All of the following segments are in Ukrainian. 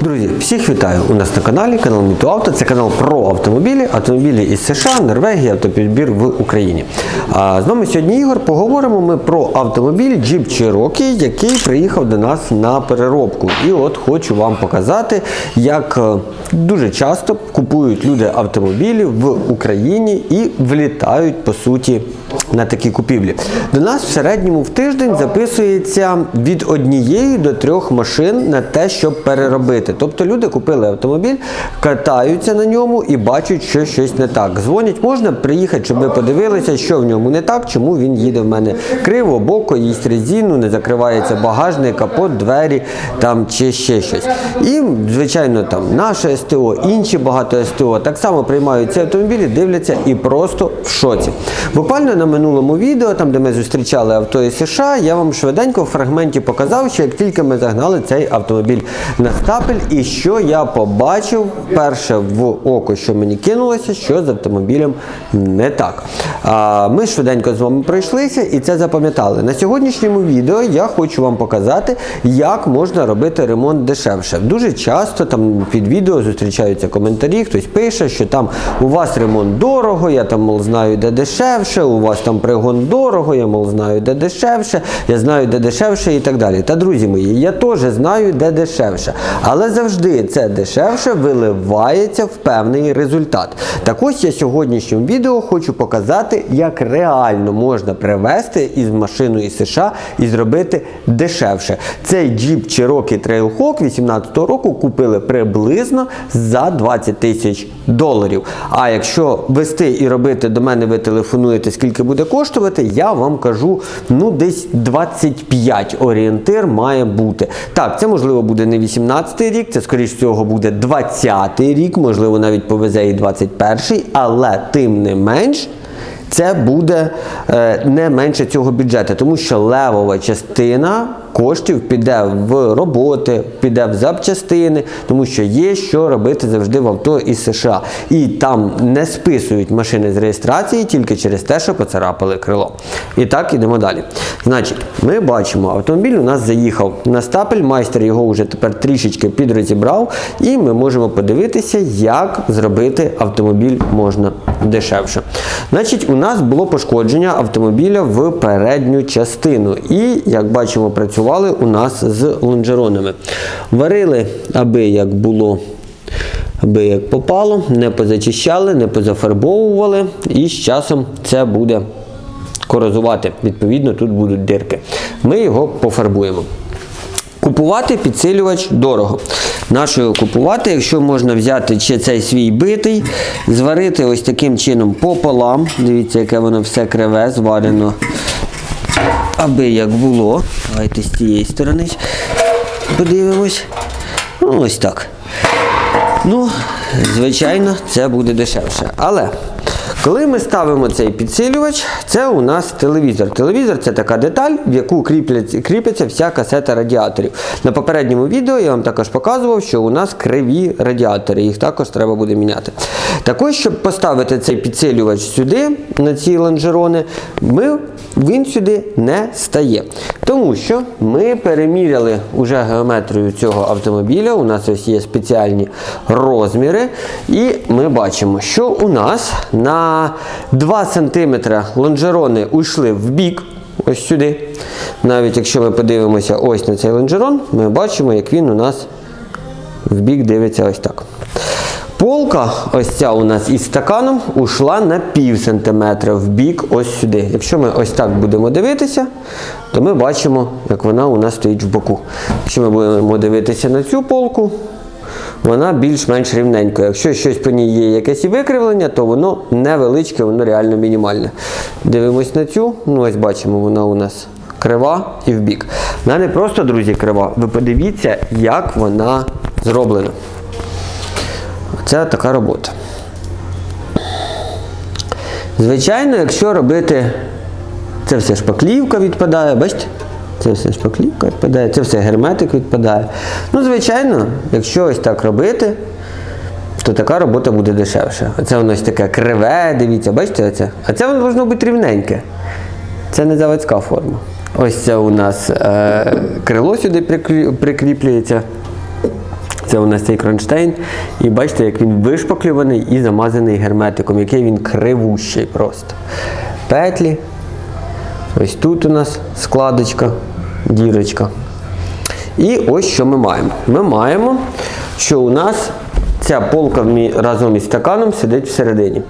Друзі, всіх вітаю у нас на каналі, канал Мітуавто. Це канал про автомобілі, автомобілі із США, Норвегії, автопідбір в Україні. А з вами сьогодні Ігор. Поговоримо ми про автомобіль Jeep Cherokee, який приїхав до нас на переробку. І от хочу вам показати, як е, дуже часто купують люди автомобілі в Україні і влітають по суті на такі купівлі. До нас в середньому в тиждень записується від однієї до трьох машин на те, щоб переробити. Тобто люди купили автомобіль, катаються на ньому і бачать, що щось не так. Дзвонять, можна приїхати, щоб ви подивилися, що в ньому не так, чому він їде в мене криво, боко, їсть резину, не закривається багажник, капот, двері там чи ще щось. І, звичайно, там наше СТО, інші багато СТО так само приймають ці автомобілі, дивляться і просто в шоці. Буквально на минулому відео, там де ми зустрічали авто із США, я вам швиденько в фрагменті показав, що як тільки ми загнали цей автомобіль на стапель, і що я побачив перше в око, що мені кинулося, що з автомобілем не так. А, ми швиденько з вами пройшлися і це запам'ятали. На сьогоднішньому відео я хочу вам показати, як можна робити ремонт дешевше. Дуже часто там під відео зустрічаються коментарі, хтось пише, що там у вас ремонт дорого, я там мол знаю, де дешевше, у вас там пригон дорого, я мол знаю, де дешевше, я знаю, де дешевше і так далі. Та друзі мої, я теж знаю, де дешевше. Але завжди це дешевше виливається в певний результат. Так ось я сьогоднішньому відео хочу показати, як реально можна привезти із машиною із США і зробити дешевше. Цей Jeep Cherokee Trailhawk 18 року купили приблизно за 20 тисяч доларів. А якщо вести і робити до мене, ви телефонуєте, скільки буде коштувати, я вам кажу, ну десь 25 орієнтир має бути. Так, це можливо буде не 18 рік, це скоріш всього буде 20-й рік, можливо, навіть повезе і 21-й, але тим не менш. Це буде е, не менше цього бюджету, тому що левова частина коштів піде в роботи, піде в запчастини, тому що є що робити завжди в авто із США. І там не списують машини з реєстрації тільки через те, що поцарапали крило. І так ідемо далі. Значить, ми бачимо, автомобіль у нас заїхав на стапель, майстер його вже тепер трішечки підрозібрав, і ми можемо подивитися, як зробити автомобіль можна дешевше. Значить, у нас було пошкодження автомобіля в передню частину. І, як бачимо, працювали у нас з лонжеронами. Варили, аби як було. Аби як попало, не позачищали, не позафарбовували, і з часом це буде корозувати. Відповідно, тут будуть дирки. Ми його пофарбуємо. Купувати підсилювач дорого. Нащо його купувати, якщо можна взяти ще цей свій битий, зварити ось таким чином пополам. Дивіться, яке воно все криве, зварено, аби як було. Давайте з цієї сторони подивимось. Ну, ось так. Ну, звичайно, це буде дешевше. Але коли ми ставимо цей підсилювач, це у нас телевізор. Телевізор це така деталь, в яку кріпляться, кріпиться вся касета радіаторів. На попередньому відео я вам також показував, що у нас криві радіатори, їх також треба буде міняти. Також, щоб поставити цей підсилювач сюди, на ці лонжерони, ми, він сюди не стає. Тому що ми переміряли уже геометрію цього автомобіля. У нас ось є спеціальні розміри, і ми бачимо, що у нас на 2 см лонжерони уйшли в бік. Ось сюди. Навіть якщо ми подивимося ось на цей лонжерон, ми бачимо, як він у нас в бік дивиться ось так. Полка, ось ця у нас із стаканом, ушла на пів сантиметра в бік ось сюди. Якщо ми ось так будемо дивитися, то ми бачимо, як вона у нас стоїть в боку. Якщо ми будемо дивитися на цю полку, вона більш-менш рівненька. Якщо щось по ній є якесь і викривлення, то воно невеличке, воно реально мінімальне. Дивимось на цю, ну ось бачимо, вона у нас крива і в бік. Вона не просто, друзі, крива. Ви подивіться, як вона зроблена. Це така робота. Звичайно, якщо робити, це все шпаклівка відпадає, бачите? Це все шпаклівка відпадає, це все герметик відпадає. Ну, звичайно, якщо ось так робити, то така робота буде дешевша. Оце воно ось таке криве, дивіться, бачите оце? А це воно повинно бути рівненьке. Це не заводська форма. Ось це у нас е, крило сюди прикріплюється. Це у нас цей кронштейн. І бачите, як він вишпаклюваний і замазаний герметиком, який він кривущий просто. Петлі. Ось тут у нас складочка, дірочка. І ось що ми маємо. Ми маємо, що у нас ця полка разом із стаканом сидить всередині.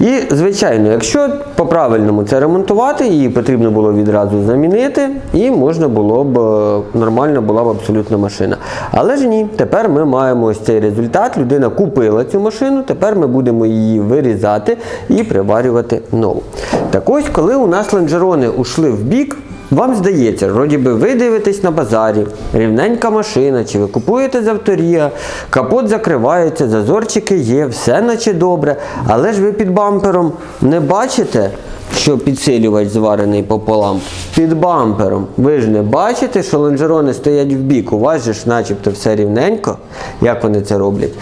І, звичайно, якщо по-правильному це ремонтувати, її потрібно було відразу замінити, і можна було б е, нормально була б абсолютно машина. Але ж ні, тепер ми маємо ось цей результат. Людина купила цю машину, тепер ми будемо її вирізати і приварювати нову. Так ось, коли у нас лонжерони ушли в бік, вам здається, вроді би ви дивитесь на базарі, рівненька машина, чи ви купуєте з авторія, капот закривається, зазорчики є, все наче добре. Але ж ви під бампером не бачите, що підсилювач зварений пополам? Під бампером. Ви ж не бачите, що лонжерони стоять в бік. У вас же ж начебто все рівненько. Як вони це роблять?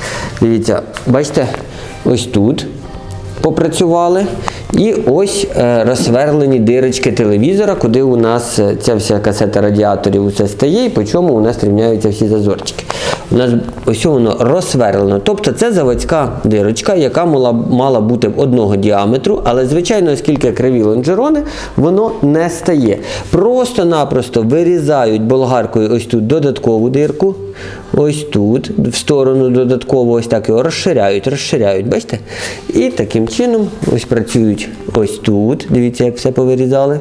Дивіться, бачите, ось тут попрацювали. І ось е, розсверлені дирочки телевізора, куди у нас е, ця вся касета радіаторів усе стає, і по чому у нас рівняються всі зазорчики. У нас ось воно розсверлено. Тобто це заводська дирочка, яка мала, мала бути одного діаметру, але звичайно, оскільки криві лонжерони, воно не стає. Просто-напросто вирізають болгаркою ось тут додаткову дирку. Ось тут, в сторону додатково, ось так його розширяють, розширяють, бачите? І таким чином ось працюють ось тут. Дивіться, як все повирізали.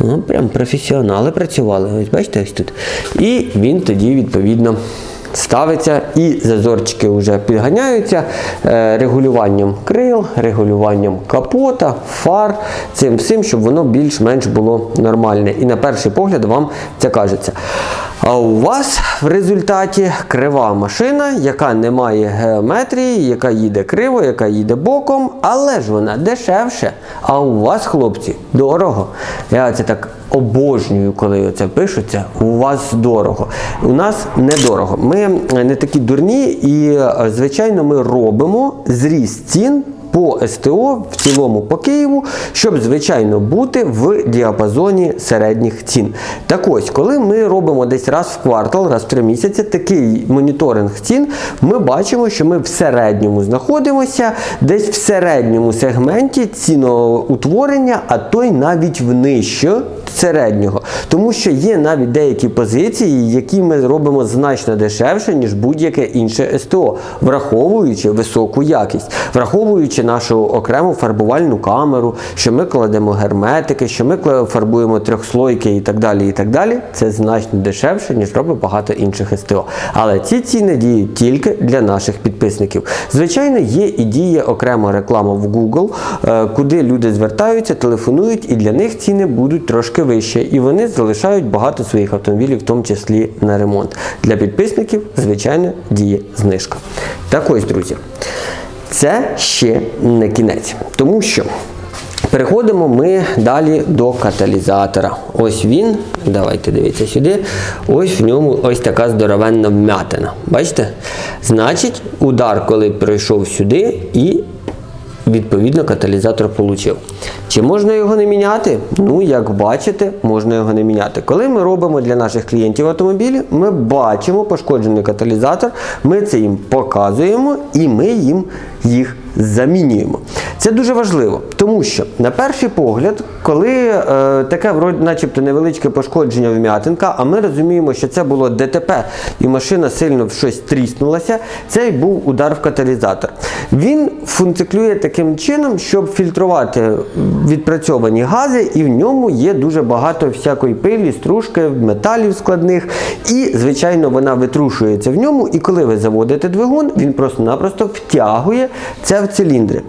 Ну, прям професіонали працювали. Ось бачите, ось тут. І він тоді, відповідно, ставиться, і зазорчики вже підганяються е, регулюванням крил, регулюванням капота, фар, цим всім, щоб воно більш-менш було нормальне. І на перший погляд вам це кажеться. А у вас в результаті крива машина, яка не має геометрії, яка їде криво, яка їде боком, але ж вона дешевше. А у вас, хлопці, дорого. Я це так обожнюю, коли це пишуться. У вас дорого. У нас недорого. Ми не такі дурні, і, е, звичайно, ми робимо зріст цін по СТО в цілому по Києву, щоб, звичайно, бути в діапазоні середніх цін. Так ось, коли ми робимо десь раз в квартал, раз в три місяці, такий моніторинг цін, ми бачимо, що ми в середньому знаходимося десь в середньому сегменті ціноутворення, а то й навіть в нижче середнього. Тому що є навіть деякі позиції, які ми робимо значно дешевше, ніж будь-яке інше СТО, враховуючи високу якість, враховуючи нашу окрему фарбувальну камеру, що ми кладемо герметики, що ми фарбуємо трьохслойки і так далі. і так далі. Це значно дешевше, ніж робить багато інших СТО. Але ці ціни діють тільки для наших підписників. Звичайно, є і діє окрема реклама в Google, е, куди люди звертаються, телефонують, і для них ціни будуть трошки вище. І вони залишають багато своїх автомобілів, в тому числі на ремонт. Для підписників, звичайно, діє знижка. Так ось, друзі, це ще не кінець, тому що. Переходимо ми далі до каталізатора. Ось він, давайте дивіться сюди. Ось в ньому ось така здоровенна вмятина. Бачите? Значить, удар, коли пройшов сюди, і відповідно каталізатор получив. Чи можна його не міняти? Ну, як бачите, можна його не міняти. Коли ми робимо для наших клієнтів автомобілі, ми бачимо пошкоджений каталізатор, ми це їм показуємо і ми їм їх замінюємо. Це дуже важливо, тому що на перший погляд, коли е, таке вроді, начебто невеличке пошкодження вм'ятинка, а ми розуміємо, що це було ДТП і машина сильно в щось тріснулася, це й був удар в каталізатор. Він функціонує таким чином, щоб фільтрувати відпрацьовані гази, і в ньому є дуже багато всякої пилі, стружки, металів складних. І, звичайно, вона витрушується в ньому. І коли ви заводите двигун, він просто-напросто втягує це в циліндри.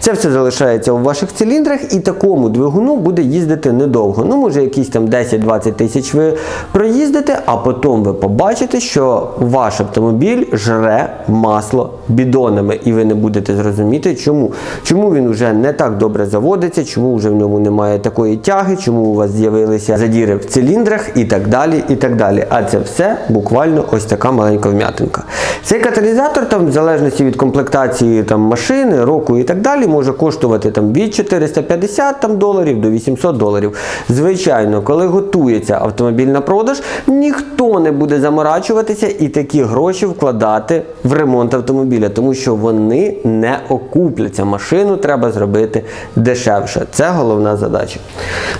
Це все залишається у ваших циліндрах, і такому двигуну буде їздити недовго. Ну, може, якісь там 10-20 тисяч ви проїздите, а потім ви побачите, що ваш автомобіль жре масло бідонами, і ви не будете зрозуміти, чому. Чому він вже не так добре заводиться, чому вже в ньому немає такої тяги, чому у вас з'явилися задіри в циліндрах і так далі. і так далі. А це все буквально ось така маленька вм'ятинка. Цей каталізатор, там, в залежності від комплектації там, машини, року і так далі, може коштувати там від 450 там, доларів до 800 доларів. Звичайно, коли готується автомобіль на продаж, ніхто не буде заморачуватися і такі гроші вкладати в ремонт автомобіля, тому що вони не окупляться. Машину треба зробити дешевше. Це головна задача.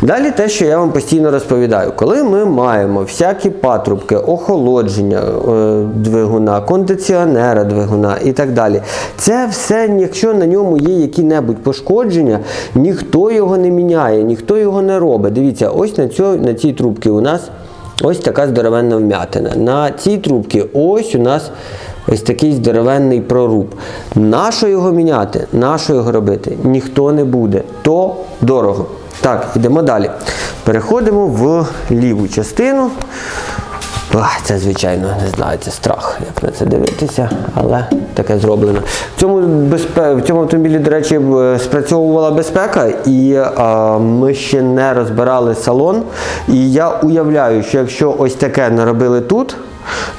Далі те, що я вам постійно розповідаю, коли ми маємо всякі патрубки, охолодження е, двигуна, кондиціонера двигуна і так далі. Це все, якщо на ньому є які-небудь пошкодження, ніхто його не міняє, ніхто його не робить. Дивіться, ось на, цьо, на цій трубці у нас ось така здоровенна вмятина. На цій трубці ось у нас ось такий здоровенний проруб. Нащо його міняти? Нащо його робити? Ніхто не буде. То дорого. Так, йдемо далі. Переходимо в ліву частину. Ах, це, звичайно, не знаю, це страх, як на це дивитися, але таке зроблено. В цьому, безпе... в цьому автомобілі, до речі, спрацьовувала безпека, і а, ми ще не розбирали салон. І я уявляю, що якщо ось таке наробили тут,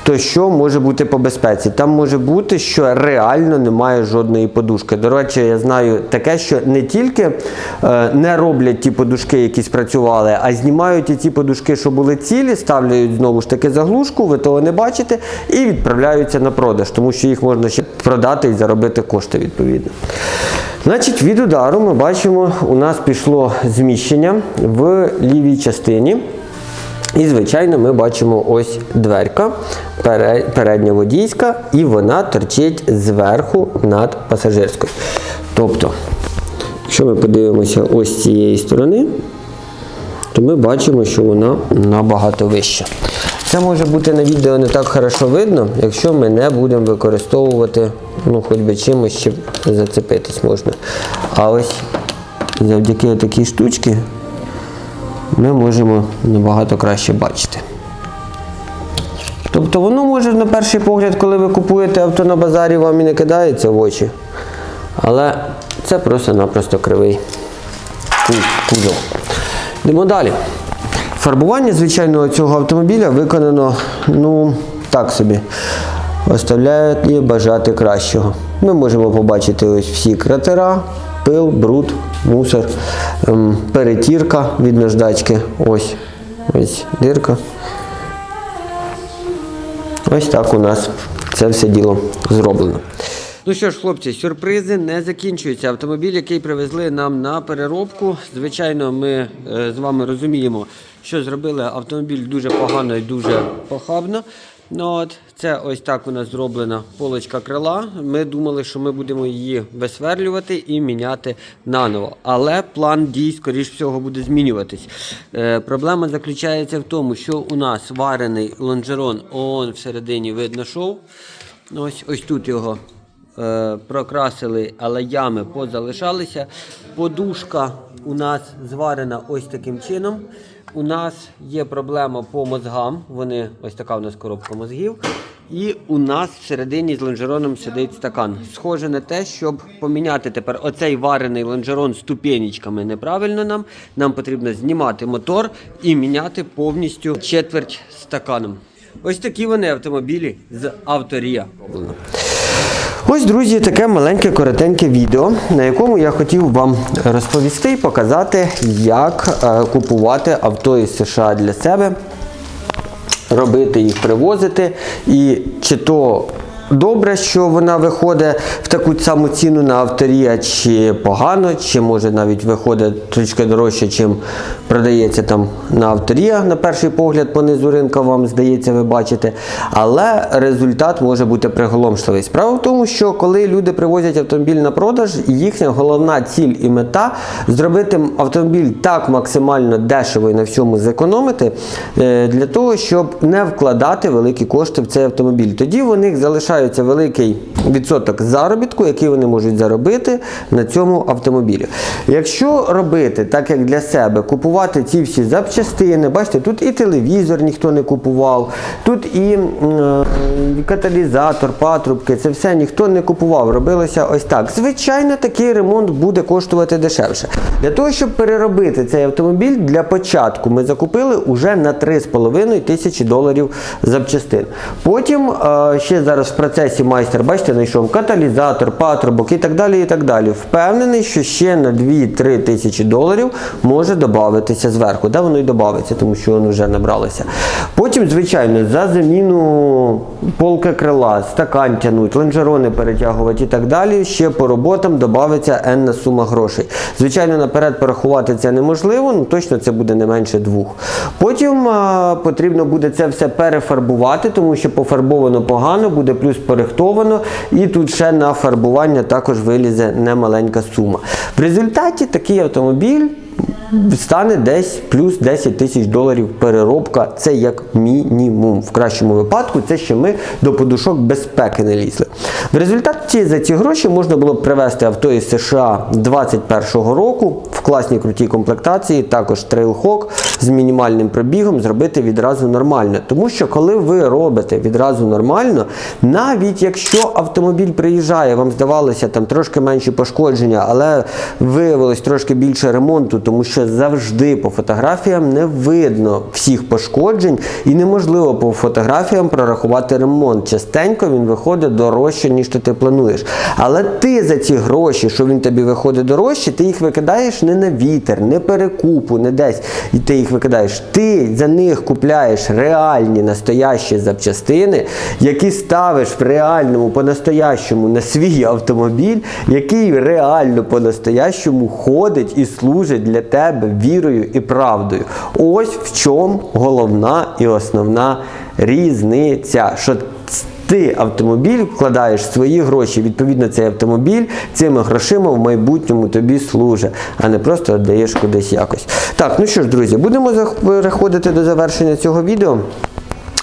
то що може бути по безпеці? Там може бути, що реально немає жодної подушки. До речі, я знаю таке, що не тільки е, не роблять ті подушки, які спрацювали, а знімають і ті подушки, що були цілі, ставляють знову ж таки заглушку, ви того не бачите, і відправляються на продаж, тому що їх можна ще продати і заробити кошти відповідно. Значить, від удару ми бачимо, у нас пішло зміщення в лівій частині. І, звичайно, ми бачимо ось дверка пере- передня водійська, і вона торчить зверху над пасажирською. Тобто, якщо ми подивимося ось з цієї сторони, то ми бачимо, що вона набагато вища. Це може бути на відео не так хорошо видно, якщо ми не будемо використовувати, ну, хоч би чимось, щоб зацепитись можна. А ось завдяки такій штучці ми можемо набагато краще бачити. Тобто воно може на перший погляд, коли ви купуєте авто на базарі, вам і не кидається в очі. Але це просто-напросто кривий ку- кузов. Йдемо далі. Фарбування, звичайно, цього автомобіля виконано, ну, так собі. Оставляє бажати кращого. Ми можемо побачити ось всі кратера, пил, бруд, мусор, ем, перетірка від наждачки. Ось, ось дирка. Ось так у нас це все діло зроблено. Ну що ж, хлопці, сюрпризи не закінчуються. Автомобіль, який привезли нам на переробку. Звичайно, ми е, з вами розуміємо, що зробили автомобіль дуже погано і дуже похабно. Ну, от, це ось так у нас зроблена полочка крила. Ми думали, що ми будемо її висверлювати і міняти наново. Але план дій, скоріш всього, буде змінюватись. Е, проблема заключається в тому, що у нас варений лонжерон, он всередині видно шов. Ось, ось тут його е, прокрасили, але ями позалишалися. Подушка у нас зварена ось таким чином. У нас є проблема по мозгам. Вони ось така у нас коробка мозгів. І у нас всередині з лонжероном сидить стакан. Схоже на те, щоб поміняти тепер оцей варений лонжерон ступенечками неправильно нам. Нам потрібно знімати мотор і міняти повністю четверть стаканом. Ось такі вони автомобілі з авторія. Ось, друзі, таке маленьке коротеньке відео, на якому я хотів вам розповісти і показати, як е, купувати авто із США для себе, робити їх, привозити. І чи то добре, що вона виходить в таку саму ціну на авторія, чи погано, чи може навіть виходить трішки дорожче, чим продається там на авторія, на перший погляд, по низу ринка, вам здається, ви бачите. Але результат може бути приголомшливий. Справа в тому, що коли люди привозять автомобіль на продаж, їхня головна ціль і мета зробити автомобіль так максимально дешево і на всьому зекономити, е, для того, щоб не вкладати великі кошти в цей автомобіль. Тоді у них залишається великий відсоток заробітку, який вони можуть заробити на цьому автомобілі. Якщо робити так, як для себе, купувати ці всі запчастини, бачите, тут і телевізор ніхто не купував, тут і е, каталізатор, патрубки, це все ніхто не купував. Робилося ось так. Звичайно, такий ремонт буде коштувати дешевше. Для того, щоб переробити цей автомобіль, для початку ми закупили уже на 3,5 тисячі доларів запчастин. Потім е, ще зараз в процесі майстер, бачите, знайшов каталізатор, патрубок і так далі. і так далі. Впевнений, що ще на 2-3 тисячі доларів може додатися зверху. Де воно і додається, тому що воно вже набралося. Потім, звичайно, за заміну полки крила, стакан тянуть, лонжерони перетягувати і так далі. Ще по роботам додається енна сума грошей. Звичайно, наперед порахувати це неможливо, ну точно це буде не менше двох. Потім а, потрібно буде це все перефарбувати, тому що пофарбовано погано, буде плюс порихтовано, і тут ще на фарбування також вилізе немаленька сума. В результаті такий автомобіль стане десь плюс 10 тисяч доларів переробка. Це як мінімум. В кращому випадку це ще ми до подушок безпеки не лізли. В результаті за ці гроші можна було б привезти авто із США 21-го року в класній крутій комплектації, також Trailhawk з мінімальним пробігом зробити відразу нормально. Тому що коли ви робите відразу нормально, навіть якщо автомобіль приїжджає, вам здавалося там трошки менші пошкодження, але виявилось трошки більше ремонту, тому що завжди по фотографіям не видно всіх пошкоджень і неможливо по фотографіям прорахувати ремонт. Частенько він виходить дорожче, ніж ти плануєш. Але ти за ці гроші, що він тобі виходить дорожче, ти їх викидаєш не на вітер, не перекупу, не десь. І ти їх викидаєш. Ти за них купляєш реальні настоящі запчастини, які ставиш в реальному по-настоящому на свій автомобіль, який реально по-настоящому ходить і служить для тебе вірою і правдою. Ось в чому головна і основна різниця. Що ти автомобіль вкладаєш свої гроші, відповідно, цей автомобіль цими грошима в майбутньому тобі служить, а не просто віддаєш кудись якось. Так, ну що ж, друзі, будемо переходити до завершення цього відео.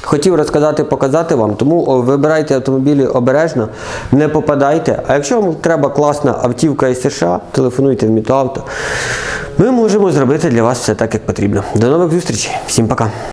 Хотів розказати, показати вам, тому вибирайте автомобілі обережно, не попадайте. А якщо вам треба класна автівка із США, телефонуйте в Мітоавто. Ми можемо зробити для вас все так, як потрібно. До нових зустрічей. Всім пока.